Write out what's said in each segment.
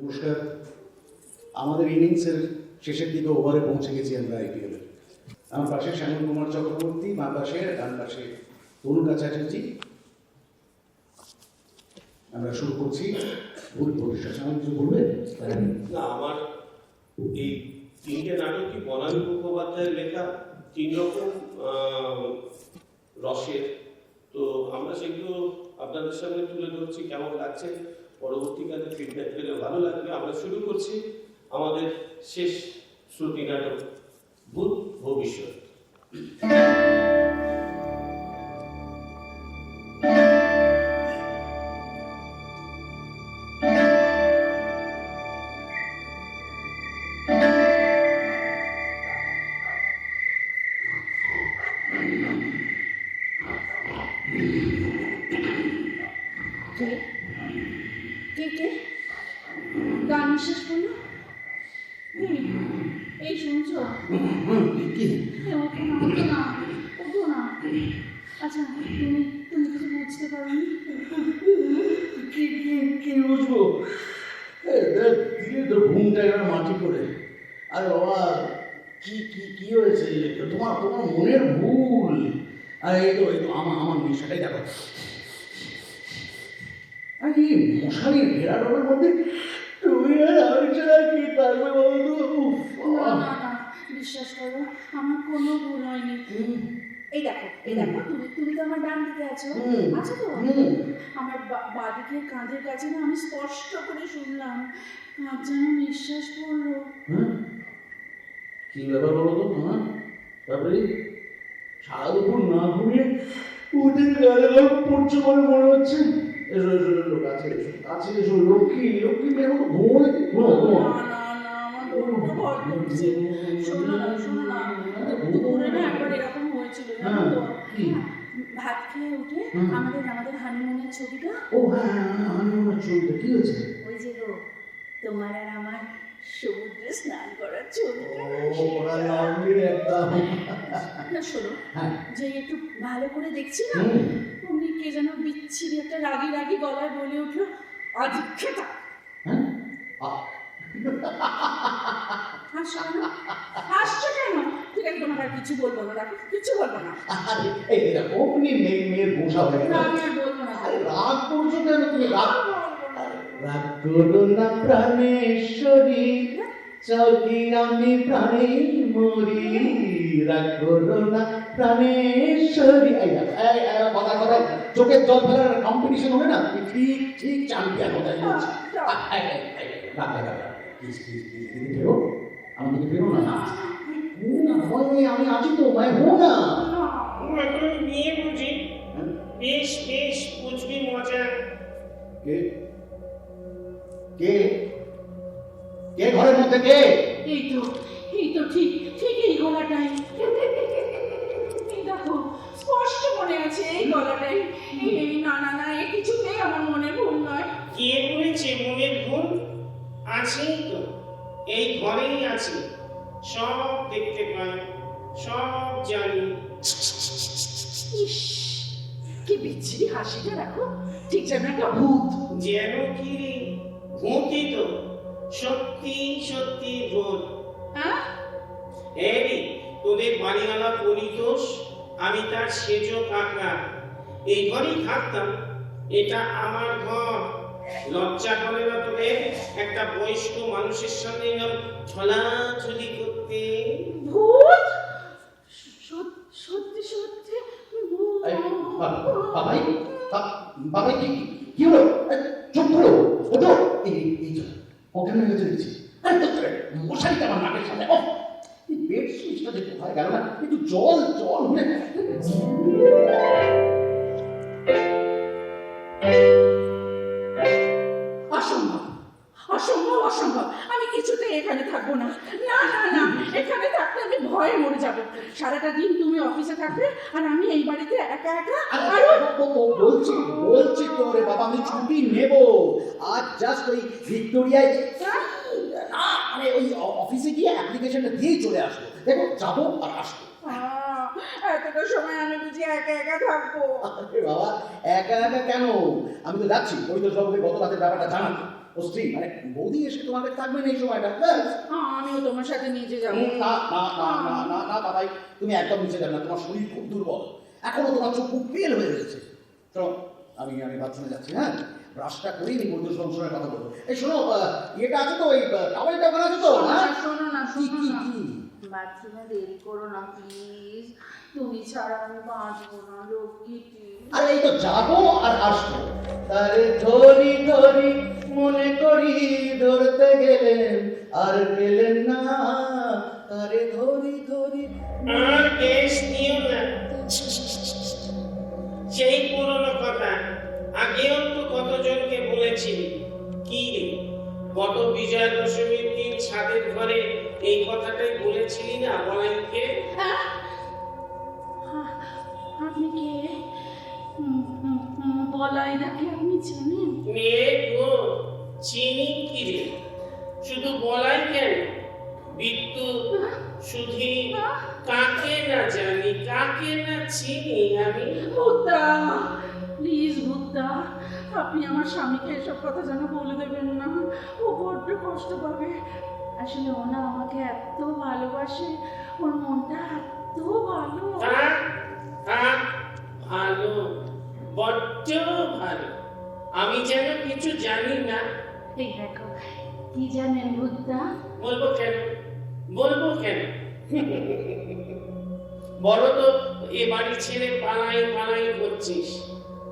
নমস্কার। আমাদের ইনিংসের শেষের দিকে ওভারে পৌঁছে গেছি আমরা আইপিএলে আমার পাশে শ্যামল কুমার চক্রবর্তী, বাঁ পাশে ডান পাশে তরুণা চ্যাটার্জি। আমরা শুরু করছি ভবিষ্যৎ শ্যামল, কিছু বলবে? আমার এই তিনটে নাটক কি বনানী মুখোপাধ্যায়ের লেখা? তিন রকম রসের। তো আমরা সেগুলো আপনাদের সামনে তুলে ধরছি, কেমন লাগছে? পরবর্তীকালে ফিডব্যাক পেলে ভালো লাগবে। আমরা শুরু করছি আমাদের শেষ শ্রুতি নাটক ভূত ভবিষ্যৎ। মাটি করে। আরে বাবা কি কি কি হয়েছে? তোমার তোমার মনের ভুল। আরে এই তো এই তো আমার আমার নেশাটাই দেখো। আরে এই মশারির ভেড়াডোবের মধ্যে তুমি আর আমি ছাড়া কি বিশ্বাস করো আমার কোনো ভুল হয়নি। এই দেখো এই দেখো তুমি তুমি তো আমার ডান দিকে আছো। আছো তো। আমার বা- বাঁদিকের কাঁধের কাছে না আমি স্পষ্ট করে শুনলাম কাঁধ যেন নিঃশ্বাস পড়ল। হ্যাঁ কি ব্যাপার বলো তো হ্যাঁ তারপরে সারা দুপুর না ঘুমিয়ে উঠে গালে গাল পড়ছে বলে মনে হচ্ছে। এসো এসো এসো কাছে এসো কাছে এসো লক্ষ্মী লক্ষ্মী মেয়ে মতো ঘুমোলে ঘুমো ঘুমো? ভাত খেয়ে উঠে আমাদের আমাদের হানিমুনের ছবিটা। ও হ্যাঁ হ্যাঁ হ্যাঁ, ছবিটা কি হয়েছে? ওই যে তোমার আর আমার সমুদ্রে স্নান করার না শোনো হ্যাঁ। যে একটু ভালো করে দেখছি না। অমনি কে যেন বিচ্ছিরি একটা রাগি রাগি গলায় বলে উঠল আদিক্ষেতা। হ্যাঁ? হাসছো কেন? ঠিক আছে আর কিছু বলব না কিছু বলব না। অমনি মেয়ে মেয়ের বসা হয়ে না আমি আর বলব না। রাগ করছ কেন তুমি? রাগ। রাগ করো না প্রাণেশ্বরী চৌকি আমি প্রাণে মরি। রাগ করো না প্রাণেশ্বরী কথা কথা। চোখের জল ফেলার কম্পিটিশন হবে না? ঠিক ঠিক চ্যাম্পিয়ন প্লিজ প্লিজ এদিকে ফেরো। না? আমি আছি তো ভাই হো না। বিয়ে বুঝি। বেশ বেশ বুঝবি মজা। কে? কে ঘরের মধ্যে কে? এই তো এই তো ঠিক ঠিক এই গলাটাই। এই দেখো স্পষ্ট মনে আছে এই গলাটাই। এই না না না এই কিছুতেই আমার মনে ভুল নয়। কে বলেছে মনের ভুল? আছেই তো এই ঘরেই আছে। সব দেখতে পাই সব জানি। কি বিচ্ছিরি হাসিটা রাখো ঠিক যেন একটা ভূত। যেন কি রে? ভূতই তো সত্যি সত্যি ভূত। হ্যাঁ? এই তোদের বাড়িওয়ালা পরিতোষ আমি তার সেজ কাকা এই ঘরেই থাকতাম এটা আমার ঘর। লজ্জা করে না তোদের একটা বয়স্ক মানুষের সামনে এরকম ছলাছলি করতে? ভূত? সত্যি সত্যি বা- বাবাই কি কি হলো এই, চুপ করো ওঠো এই এই যে অজ্ঞান হয়ে গেছে দেখছি। আরে মশারিটা আমার নাকের সামনে ও বেড সুইচটা যে কোথায় গেল না? একটু জল জল হলে। অসম্ভব অসম্ভব অসম্ভব। আমি কিছুতে এখানে থাকব না। না না না এখানে থাকলে আমি ভয়ে মরে যাব। সারাটা দিন তুমি অফিসে থাকবে আর আমি এই বাড়িতে একা একা বলছি বলছি তো রে বাবা আমি ছুটি নেব। আজ জাস্ট ওই ভিক্টোরিয়ায় না মানে ওই অফিসে গিয়ে অ্যাপ্লিকেশনটা দিয়েই চলে আসব। দেখো যাব আর আসব। এতটা সময় আমি বুঝি একা একা থাকব। আরে বাবা একা একা কেন? আমি তো যাচ্ছি ওই তো সবকে গত রাতের ব্যাপারটা জানাব ও স্ত্রী মানে বৌদি এসে তোমাদের থাকবেন এই সময়টা হ্যাঁ, আমিও তোমার সাথে নিচে যাব। না না না না না না দাদাই তুমি একদম নিচে যাবে না তোমার শরীর খুব দুর্বল। এখনও তোমার চোখ খুব ফেল হয়ে রয়েছে। আমি আমি বাথরুমে যাচ্ছি হ্যাঁ? ব্রাশটা করেই আমি সঙ্গে সঙ্গে কথা বলব। এই শোনো ইয়েটা আছে তো ওই টাওয়েলটা ওখানে আছে তো? না, হ্যাঁ? শোনো না শোনো কি না। কি? বাথরুমে দেরি করো না প্লিজ তুমি ছাড়া আমি বাঁচবো না লক্ষ্মীটি আরে এই তো যাব আর আসব। তারে ধরি ধরি মনে করি ধরতে গেলেন আর পেলেন না। তারে ধরি ধরি আর কেস নিও না। সেই পুরনো কথা আগেও তো কতজনকে বলেছি কি রে? গত বিজয়া দশমীর দিন ছাদের ঘরে এই কথাটাই বলেছিলি না বলাইকে হ্যাঁ? আপনি কে? বলাই নাকি আপনি চেনেন মেয়ে গো চিনি কি রে? শুধু বলাই কেন? বিদ্যুৎ সুধী কাকে না জানি কাকে না চিনি আমি? ভুত্তা প্লিজ ভুত্তা আপনি আমার স্বামীকে এসব কথা যেন বলে দেবেন না। ও বড্ড কষ্ট পাবে। আসলে ও না আমাকে এত ভালোবাসে। ওর মনটা এত ভালো। ভালো বড্ড ভালো। আমি যেন কিছু জানি না। এই দেখো কি জানেন ভুত্তা বলব কেন? বলব কেন? বড় তো এ বাড়ি ছেড়ে পালাই পালাই করছিস।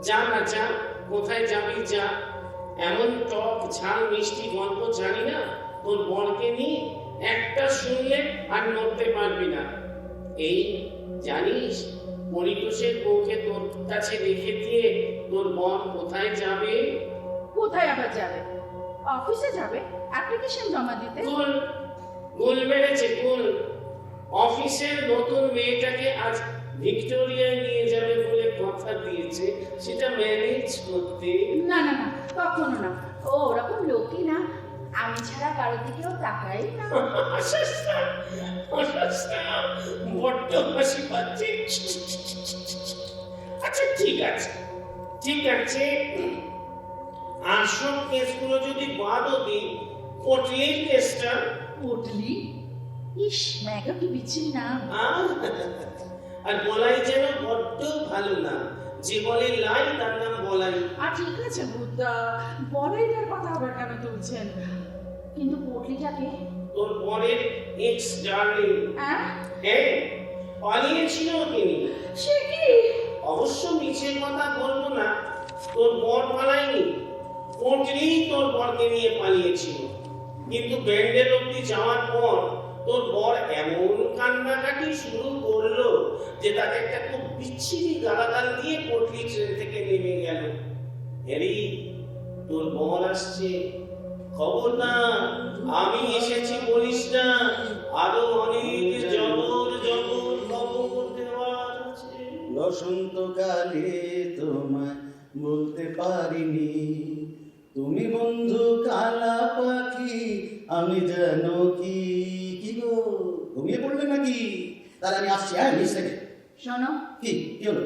যা না যা কোথায় যাবি যা। এমন টক ঝাল মিষ্টি গল্প জানি না তোর বরকে নিয়ে একটা শুনলে আর নড়তে পারবি না। এই জানিস পরিতোষের বউকে তোর কাছে রেখে দিয়ে তোর বর কোথায় যাবে? কোথায় আবার যাবে? অফিসে যাবে? অ্যাপ্লিকেশন জমা দিতে? গোল গোল মেরেছে গোল। অফিসের নতুন মেয়েটাকে আজ ভিক্টোরিয়ায় নিয়ে যাবে বলে কথা দিয়েছে। সেটা ম্যানেজ করতে। না না না কখনো না। ও ওরকম লোকই না। আমি ছাড়া কারোর দিকেও তাকাই না। বড্ড হাসি পাচ্ছে। আচ্ছা ঠিক আছে ঠিক আছে। আসল কেসগুলো যদি বাদও দিই পটলির কেসটা উঠলি ইস ম্যাগা কি বিচ্ছিরি না। আর বলাই যেন বড্ড ভালো না। যে বলে লাই তার নাম বলাই। আর ঠিক আছে বুদ্ধা বলাইটার কথা আবার কেন তুলছেন? কিন্তু পটলিটাকে তোর পরের এক্স ডার্লিং হ্যাঁ? হ্যাঁ পালিয়েছিল তিনি। সে কি? অবশ্য মিছের কথা বলব না। তোর বর পালায়নি। কোটলি তোর বরকে নিয়ে পালিয়েছিল। কিন্তু ব্যান্ডের অব্দি যাওয়ার পর তোর বর এমন কান্নাকাটি শুরু করল যে তাকে একটা খুব বিচ্ছিরি গালাগাল দিয়ে পটলি ট্রেন থেকে নেমে গেল। হ্যারি, তোর বর আসছে। খবর না, আমি এসেছি বলিস না। আরও অনেক জবর জবর খবর দেওয়ার আছে। বসন্তকালে তোমায় বলতে পারিনি। তুমি বন্ধু কালা পাখি, আমি যেন কি গো ঘুমিয়ে পড়লে নাকি তাহলে আমি আসছি হ্যাঁ থেকে। শোনো। কি কি হলো?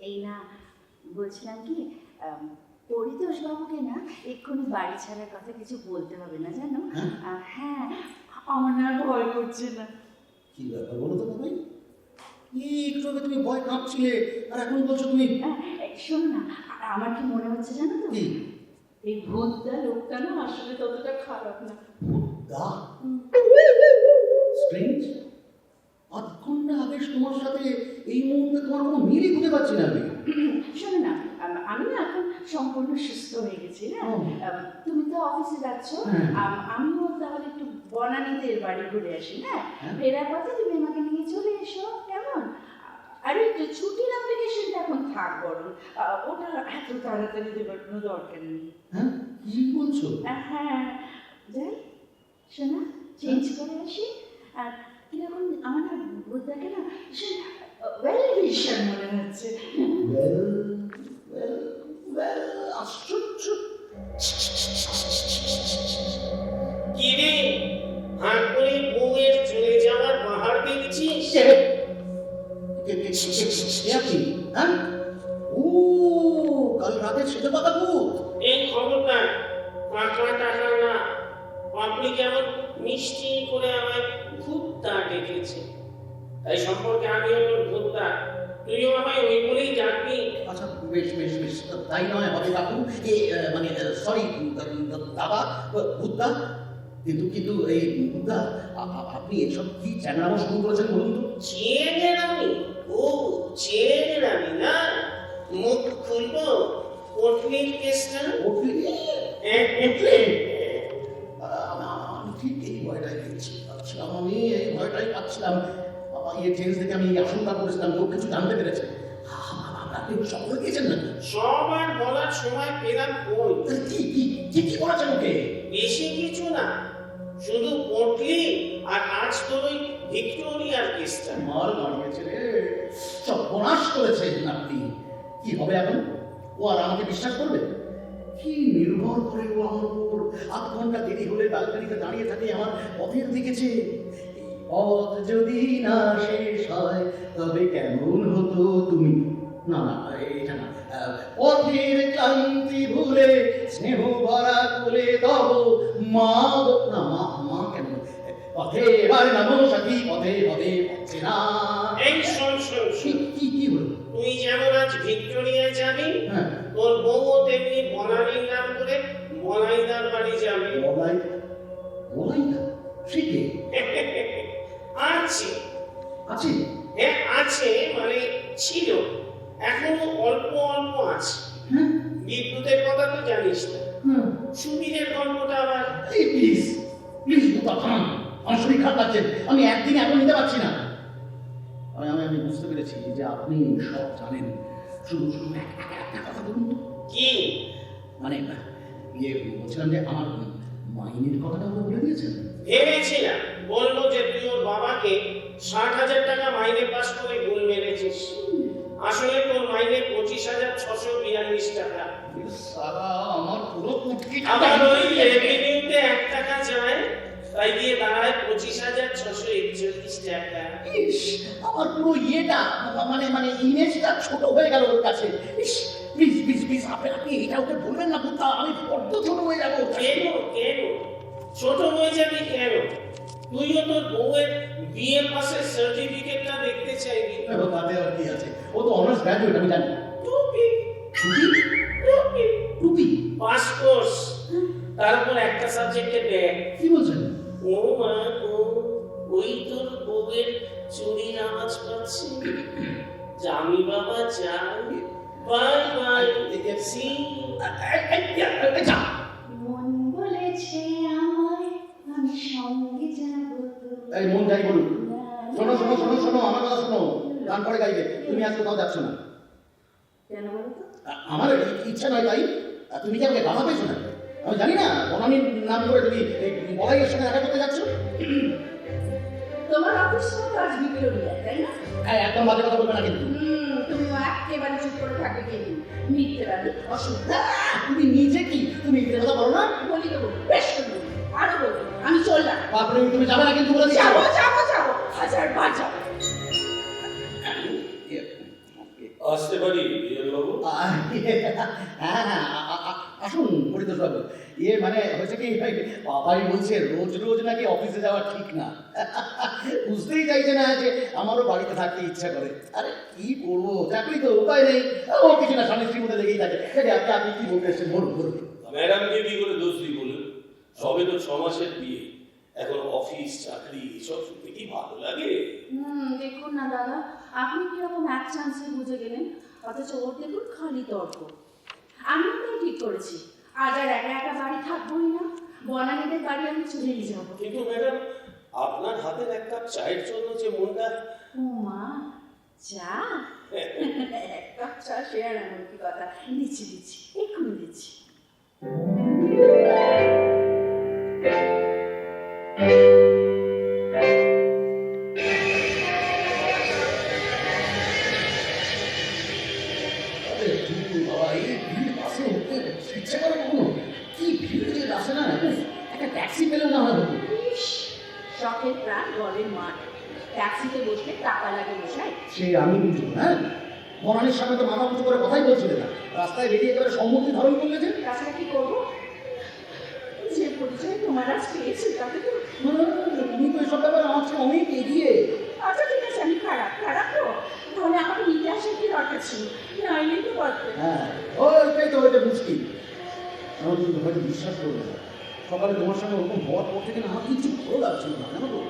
এই না বলছিলাম কি পরিতোষ বাবুকে না এক্ষুনি বাড়ি ছাড়ার কথা কিছু বলতে হবে না জানো? হ্যাঁ? হ্যাঁ আমার না আর ভয় করছে না। কি ব্যাপার বলো তো ভাই? একটু আগে তুমি ভয় কাঁপছিলে আর এখন বলছো তুমি? শোনো না আর আমার কি মনে হচ্ছে জানো তো? এই ভূতটা লোকটা না আসলে ততটা খারাপ না। গা স্ট্রেঞ্জ আধ ঘণ্টা আগে তোমার সাথে এই মুহূর্তে তোমার কোনো মিলই খুঁজে পাচ্ছি না আমি। শোনো না আমি না এখন সম্পূর্ণ সুস্থ হয়ে গেছি না? তুমি তো অফিসে যাচ্ছ। আমিও তাহলে একটু বনানীতে বাড়ি ঘুরে আসি হ্যাঁ হ্যাঁ। ফেরার পথে তুমি আমাকে নিয়ে চলে এসো কেমন? আরে ছুটির অ্যাপ্লিকেশনটা এখন থাক বরং। আহ, ওটা এত তাড়াতাড়ি দেবার কোনো দরকার নেই। হ্যাঁ কি বলছো? হ্যাঁ যাই। শোনা চেঞ্জ করে আসি। আর কীরকম আমার না বুদ্ধাকে না ওয়েল ভীষণ মনে হচ্ছে। করে বউয়ের চলে যাওয়ার বাহার দেখছিস? হ্যাঁ? ও কাল রাতে সেটা কথা ভূত এই খবরটা টাকা টাকা না। আপনি কেমন মিষ্টি করে আমায় ভূতটা ডেকেছে? তাই সম্পর্কে আমিও তোর ভূতটা তুইও আমায় ওই বলেই ডাকবি। আচ্ছা বেশ বেশ বেশ। তাই নয় হবে কাকু এ মানে সরি দাদা বুদ্ধা কিন্তু কিন্তু এই আ- আপনি এসব কি চ্যাংড়ামো শুরু করেছেন বলুন তো? চেনের আমি ও চেনের আমি না। মুখ খুলবো। পটলির কেসটা? উঠলে হ্যাঁ, আমি এই ভয়টাই পাচ্ছিলাম আমি এই ভয়টাই পাচ্ছিলাম। বাবা ইয়ে থেকে আমি আশঙ্কা করেছিলাম কেউ কিছু জানতে পেরেছে। আপনি নাকি? সবার বলার সময় পেলাম কই? কি কি কি কি করেছেন ওকে? বেশি কিছু না শুধু পটলি আর আজ তোর ওই ভিক্টোরিয়ার কেসটা। মার মারিয়েছে রে। সব বনাশ করেছেন আপনি। কি হবে এখন? ও আর আমাকে বিশ্বাস করবে? কি নির্ভর করে ও আমার উপর? আধ ঘণ্টা দেরি হলে ব্যালকানিতে দাঁড়িয়ে থাকে আমার পথের দিকেছে পথ যদি না শেষ হয় তবে কেমন হতো তুমি? না না এটা না। পথের ক্লান্তি ভুলে স্নেহ ভরা কোলে তব মা না মা মা কেন? পথে এবার নামো সাথী পথে পথে পথে না। এই শোন শোন কি কি কি হলো? তুই যেমন আজ ভিক্টোরিয়া যাবি হ্যাঁ। তোর বউ তেমনি বনানীর নাম করে বনাইদার বাড়ি যাবে। বলাই না সে কে? আছে। আছে? হ্যাঁ আছে মানে ছিল। এখনও অল্প অল্প আছে। হ্যাঁ? বিদ্যুতের কথা তো জানিস না। সুবীরের গল্পটা আবার? এই প্লিজ প্লিজ দুটা থাম। আমার শরীর খারাপ লাগছে। আমি একদিন এত নিতে পারছি না। আমি আমি বুঝতে পেরেছি যে আপনি সব জানেন। শুধু শুধু একটা কথা বলুন কি? মানে ইয়ে বলছিলাম যে আমার মাইনের কথাটা বলে দিয়েছেন ভেবেছিলাম। বলল যে তুই ওর বাবাকে ষাট হাজার টাকা মাইনে পাস করে গুল মেরেছিস। আসলে তোর মাইনে পঁচিশ হাজার ছশো বিয়াল্লিশ টাকা। আমার পুরো আবার ওই রেভিনিউতে এক টাকা যায় তাই দিয়ে দাঁড়ায় পঁচিশ হাজার ছশো একচল্লিশ টাকা। আমার পুরো ইয়েটা মানে মানে ইমেজটা ছোট হয়ে গেল ওর কাছে। ইস প্লিজ প্লিজ প্লিজ আপনি আপনি এটা ওকে বলবেন না বুদ্ধা আমি বড্ড ছোট হয়ে যাব। কেন কেন ছোট হয়ে যাবি কেন তুইও তোর বউয়ের বিয়ে পাসের সার্টিফিকেটটা দেখতে চাইবি। তাতে আর কি আছে? ও তো অনার্স গ্র্যাজুয়েট আমি জানি। টুপি। টুপি? টুপি। টুপি? পাস কোর্স তারপর একটা সাবজেক্টে ব্যাগ কি বলছেন? ও মা গো ওই তোর বউয়ের চুরির আওয়াজ পাচ্ছি। জামি বাবা যাই মন বলেছে আমায় আমি সঙ্গে যাব এই মন যাই বলুন। শোনো শোনো শোনো শোনো আমার কথা শোনো। গান পরে গাইবে। তুমি আজ কোথাও যাচ্ছ না। আমার ইচ্ছা নয় তাই। আর তুমি কি আমাকে বাধা পেয়েছ না? আমি জানি না বনানির নাম করে তুমি এই বলাইয়ের সঙ্গে দেখা করতে যাচ্ছ। তোমার অফিস আজ ভিক্টোরিয়া তাই না? এই, একদম বাজে কথা বলবে না কিন্তু। তুমিও একেবারে চুপ করে থাকে কেন মিথ্যে বাদী অসুবিধা তুমি নিজে কি? তুমি মিথ্যে কথা বলো না? বলি তো বলি, বেশ করে বলি। আরও বলি। আমি চললাম। তারপরে তুমি যাবে না কিন্তু বলে যাব যাব যাব। হাজার বার যাব। আসতে পারি বাবু হ্যাঁ হ্যাঁ আসুন পরিতোষ বাবু। ইয়ে মানে হয়েছে কি ভাই বাবাই বলছে রোজ রোজ নাকি অফিসে যাওয়া ঠিক না। বুঝতেই চাইছে না যে আমারও বাড়িতে থাকতে ইচ্ছা করে। আরে কি করব? চাকরি তো উপায় নেই। ও কিছু না স্বামী স্ত্রীর মধ্যে লেগেই থাকে। আপনি আপনি কি বলতে এসছেন? বলুন বলুন। ম্যাডামকে কি করে দোষ দিই বলুন? সবে তো ছ মাসের বিয়ে। এখন অফিস চাকরি এসব শুনতে কি ভালো লাগে? হুম দেখুন না দাদা। আপনি কীরকম এক চান্সে বুঝে গেলেন? অথচ ওর দেখুন খালি তর্ক। আমি তো ঠিক করেছি। আজ আর একা একা বাড়ি থাকবোই না। বনানীদের বাড়ি আমি চলেই যাব। কিন্তু ম্যাডাম আপনার হাতের এক কাপ চায়ের জন্য যে মনটা। ও মা চা? এক কাপ চা শেয়ার এমন কি কথা। দিচ্ছি দিচ্ছি এক্ষুনি দিচ্ছি। ট্যাক্সিতে বসলে টাকা লাগে মশাই। সে আমি বুঝব হ্যাঁ? বনানির সামনে তো মাথা উঁচু করে কথাই বলছিলে না। রাস্তায় বেরিয়ে একেবারে সম্মতি ধারণ করলে যে তাছাড়া কি করব? হয়েছে তোমার আজ পেয়েছি তাতে তো তুমি তো এসব ব্যাপারে আমার থেকে অনেক এগিয়ে। আচ্ছা ঠিক আছে আমি খারাপ খারাপ তো। তাহলে আমাকে নিতে আসার কি দরকার ছিল? নাইলে তো পারতে হ্যাঁ ওইটাই তো হয়তো মুশকিল আমার কিন্তু হয়তো বিশ্বাস করবে না। সকালে তোমার সঙ্গে ওরকম হওয়ার পর থেকে না আমার কিছু ভালো লাগছিল না জানো তো?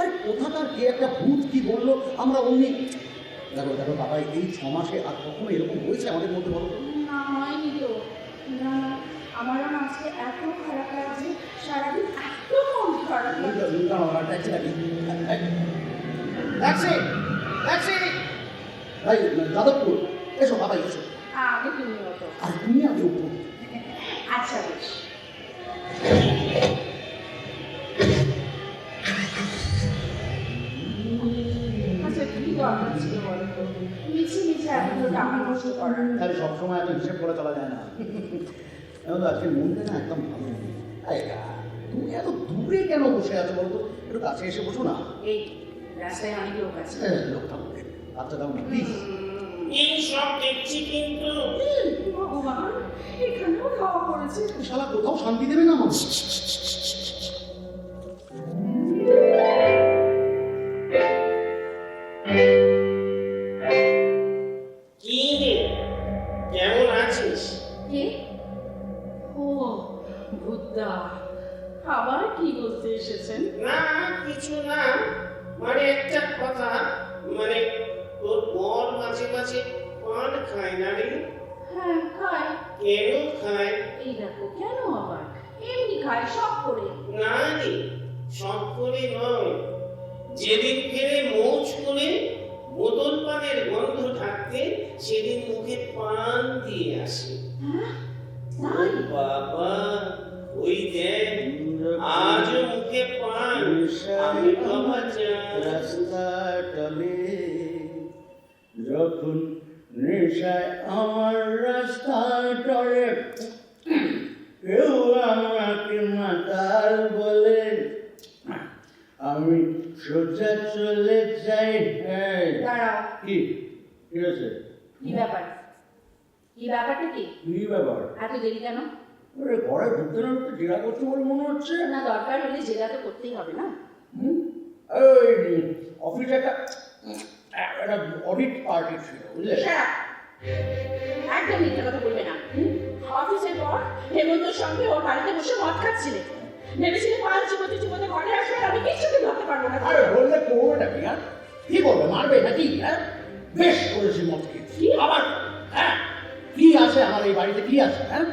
আরে কোথাকার কে একটা ভূত কি বলল? আমরা অমনি দেখো দেখো বাবা এই ছ মাসে আর কখনো এরকম হয়েছে আমাদের মধ্যে বলো? না হয়নি তো। না আমারও এত খারাপ লাগছে সারাদিন এত মন খারাপ লাগছে। ভাই যাদবপুর এসো বাবা এসো। আগে তুমি আর তুমি আগে উপর আচ্ছা বেশ। তাহলে সবসময় এত হিসেব করে চলা যায় না। এখন আজকে মনটা না একদম ভালো তুমি এত দূরে কেন বসে আছো বলো তো একটু কাছে এসে বসো না। এই রাস্তায় অনেক লোক আছে। হ্যাঁ, লোকটা বসে আচ্ছা দাও না প্লিজ এই সব দেখছি কিন্তু। ভগবান এখানেও খাওয়া পড়েছে শালা কোথাও শান্তি দেবে না মানুষ? আমি টলে যখন নেশায় আমার রাস্তা টলে কেউ আমাকে মাতাল বলে আমি সোজা চলে যাই হ্যাঁ। কি? ঠিক আছে? কি ব্যাপার? কি ব্যাপারটা কি? কি ব্যাপার? এত দেরি কেন? ঘরে ঢুকতে না ঢুকতে জেরা করছ বলে মনে হচ্ছে? না দরকার হলে জেলা তো করতেই হবে না। হুম? ওই অফিসে একটা একটা অডিট পার্টি ছিল বুঝলে? up! একদম মিথ্যে কথা বলবে না? অফিসের পর হেমন্তর সঙ্গে ওর বাড়িতে বসে মদ খাচ্ছিলে ভেবেছিলে পাঁচ চিবোতে চিবোতে ঘরে আসবে আমি কিছুতে ধরতে পারব না। আরে বললে করবে নাকি হ্যাঁ? কি করবে মারবে নাকি হ্যাঁ? বেশ করেছি মদ খেয়েছি। কি? আবার হ্যাঁ কি আছে আমার এই বাড়িতে কি আছে হ্যাঁ?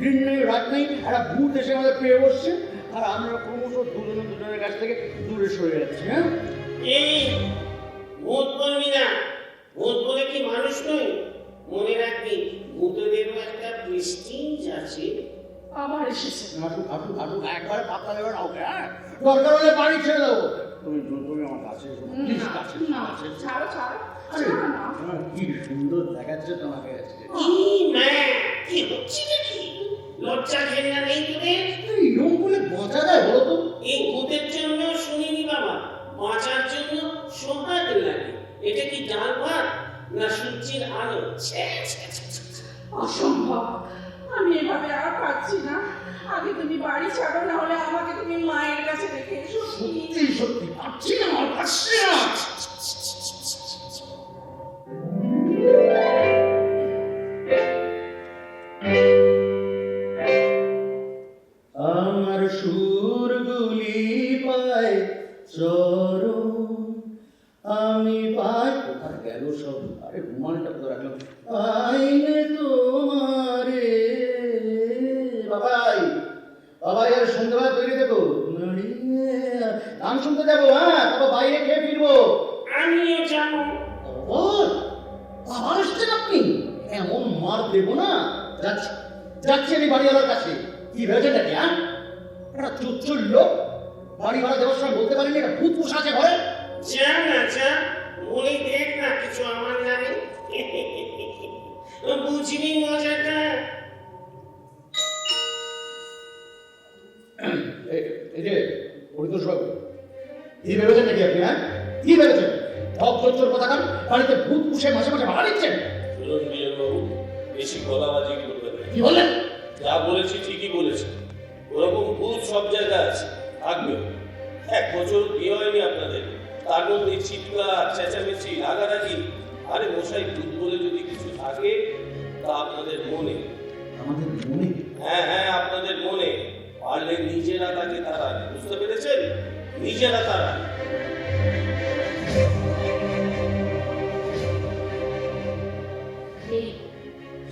দিন নেই রাত নেই একটা ভূত এসে আমাদের পেয়ে বসছে আর আমরা ক্রমশ দুজনে দুজনের কাছ থেকে দূরে সরে যাচ্ছি হ্যাঁ? এই ভূত বলবি না। ভূত বলে কি মানুষ নই? মনে রাখবি ভূতদেরও একটা প্রেস্টিজ আছে। আবার এসেছে। আসুক আসুক আসুক একবারে পাত্তা দেবে না ওকে হ্যাঁ? দরকার হলে বাড়ি ছেড়ে দেবো। তুমি তুমি আমার কাছে এসো। প্লিজ কাছে? না কাছে। ছাড়ো ছাড়ো আরে, কি সুন্দর দেখাচ্ছে তোমাকে আজকে। কি কি হচ্ছে নাকি? লজ্জা ঘেন্না নেই তোদের? এই রুম বলে বাঁচা যায় বলো তো। এই ভূতের জন্য শুনিনি বাবা বাঁচার জন্য সোহাগ লাগে। এটা কি ডাল ভাত না সূর্যের আলো? ছ্যা, ছ্যা, ছ্যা, ছ্যা, ছ্যা। অসম্ভব। আমি এভাবে আর পাচ্ছি না। আগে তুমি বাড়ি ছাড়ো না হলে আমাকে তুমি মায়ের কাছে রেখে এসো। সত্যি সত্যি পাচ্ছি না আমার পাচ্ছি না আমি পাই। কোথায় গেল সব? আরে ঘুমানটা কোথায় রাখলাম আইনে তোমারে। বাবাই বাবাই আর সন্ধ্যাবেলা তৈরি দেখো। গান শুনতে যাব হ্যাঁ তারপর বাইরে খেয়ে ফিরবো। আমিও যাব। আবার আসছেন আপনি? এমন মার দেবো না। যাচ্ছি যাচ্ছি আমি বাড়িওয়ালার কাছে। কি ভেবেছেন নাকি হ্যাঁ? একটা চুচ্চুর লোক বাড়ি ভাড়া দেওয়ার সময় বলতে পারেনি একটা ভূত পোষা আছে ঘরে। যা না যা বলে দেখ না কিছু আমার নামে। বুঝবি মজাটা। এই- যে পরিতোষ বাবু কি ভেবেছেন নাকি আপনি হ্যাঁ? কি ভেবেছেন? ঠক কথা কান বাড়িতে ভূত পুষে মাসে মাসে ভাড়া দিচ্ছেন? শুনুন বিজয়বাবু বেশি গলাবাজি করবেন কি বললেন? যা বলেছি ঠিকই বলেছি। ওরকম ভূত সব জায়গায় আছে। থাকবে এক বছর বিয়ে হয়নি আপনাদের। মধ্যে চিৎকার চেঁচামেচি রাগারাগি। আরে মশাই ভূত বলে যদি কিছু থাকে তা আপনাদের মনে। আমাদের মনে? হ্যাঁ হ্যাঁ আপনাদের মনে। পারলে নিজেরা তাকে তারা বুঝতে পেরেছেন? নিজেরা তারা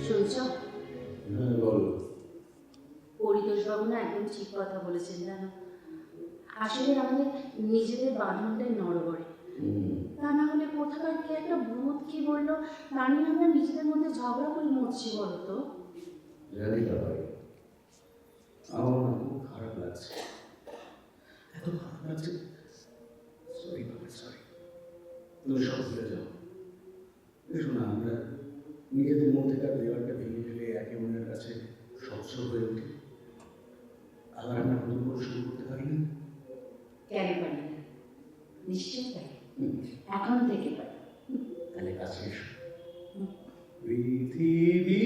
শুনছ? হ্যাঁ বলো। পরিতোষবাবু না একদম ঠিক কথা বলেছেন জানো। আসলে আমাদের নিজেদের বাঁধনটাই নড়বড়ে তা না হলে কোথাকার কে একটা ভূত কি বলল? তা নিয়ে আমরা নিজেদের মধ্যে ঝগড়া করে মরছি বলতো ভাই। আমার না খুব খারাপ লাগছে। এত খারাপ লাগছে। সরি বাবা সরি তুমি সব ভুলে যাও। দেখো না আমরা নিজেদের মধ্যেকার দেওয়ালটা ভেঙে ফেলে একে অন্যের কাছে স্বচ্ছ হয়ে উঠি। আবার আমরা নতুন করে শুরু করতে পারি না কেন পারি না নিশ্চয়ই হুম, এখন থেকে পারি তাহলে কাছে পৃথিবী